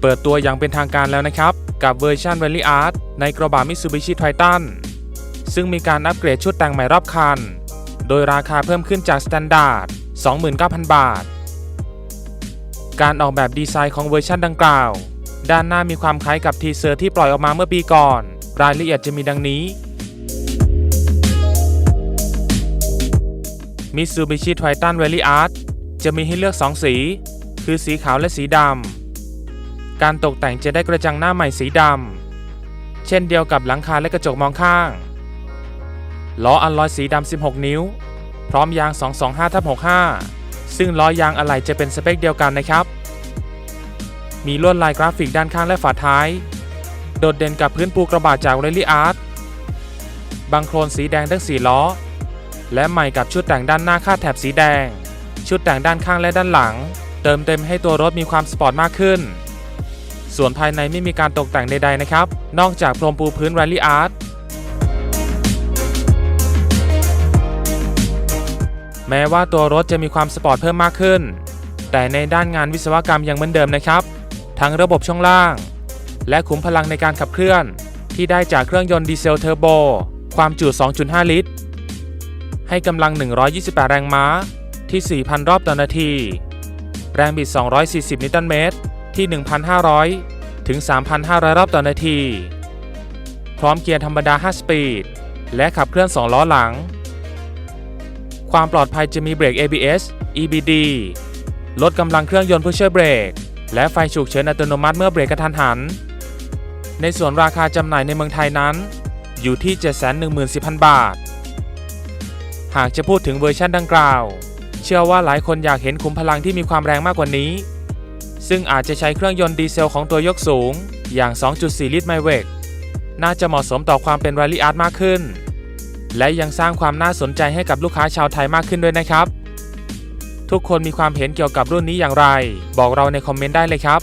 เปิดตัวอย่างเป็นทางการแล้วนะครับ กับเวอร์ชัน Rally Art ในกระบะ Mitsubishi Triton ซึ่งมีการอัปเกรดชุดแต่งใหม่รอบคัน โดยราคาเพิ่มขึ้นจาก Standard 29,000 บาท การออกแบบดีไซน์ของเวอร์ชันดังกล่าว ด้านหน้ามีความคล้ายกับทีเซอร์ที่ปล่อยออกมาเมื่อปีก่อน รายละเอียดจะมีดังนี้ Mitsubishi Triton Rally Art จะมีให้เลือก 2 สี คือสีขาวและสีดำ การตกแต่งจะได้กระจังหน้าใหม่สีดำ เช่นเดียวกับหลังคาและกระจกมองข้าง ล้ออัลลอยสีดำ 16 นิ้ว พร้อมยาง 225ทับ65 ซึ่งล้อยางอะไหล่จะเป็นสเปคเดียวกันนะครับ มีลวดลายกราฟิกด้านข้างและฝาท้าย โดดเด่นกับพื้นปูกระบะจาก Rally Art บังโครนสีแดงทั้ง4ล้อ และใหม่กับชุดแต่งด้านหน้าคาดแถบสีแดง ชุดแต่งด้านข้างและด้านหลัง เติมเต็มให้ตัวรถมีความสปอร์ตมากขึ้น ส่วนภายในไม่มีการตกแต่งใดๆนะครับ นอกจากพรมปูพื้น Rally Art แม้ว่าตัวรถจะมีความสปอร์ตเพิ่มมากขึ้น แต่ในด้านงานวิศวกรรมยังเหมือนเดิมนะครับ ทั้งระบบช่องล่าง และขุมพลังในการขับเคลื่อน ที่ได้จากเครื่องยนต์ดีเซลเทอร์โบ ความจุ 2.5 ลิตร ให้กำลัง 128 แรงม้าที่ 4,000 รอบต่อนาที แรงบิด 240 นิวตันเมตร ที่ 1,500 ถึง 3,500 รอบต่อนาที พร้อมเกียร์ธรรมดา 5 สปีด และขับเคลื่อน 2 ล้อหลัง ความปลอดภัยจะมีเบรก ABS EBD ลดกำลังเครื่องยนต์เพื่อช่วยเบรก และไฟฉุกเฉินอัตโนมัติเมื่อเบรกกระทันหัน ในส่วนราคาจำหน่ายในเมืองไทยนั้น อยู่ที่ 714,000 บาท หากจะพูดถึงเวอร์ชันดังกล่าว เชื่อว่าหลายคนอยากเห็นขุมพลังที่มีความแรงมากกว่านี้ ซึ่งอาจจะใช้เครื่องยนต์ดีเซลของตัวยกสูง อย่าง 2.4 ลิตรไมเวกน่าจะเหมาะสมต่อความเป็นไรลี่อาร์ตมากขึ้น และยังสร้างความน่าสนใจให้กับลูกค้าชาวไทยมากขึ้นด้วยนะครับ ทุกคนมีความเห็นเกี่ยวกับรุ่นนี้อย่างไร บอกเราในคอมเมนต์ได้เลยครับ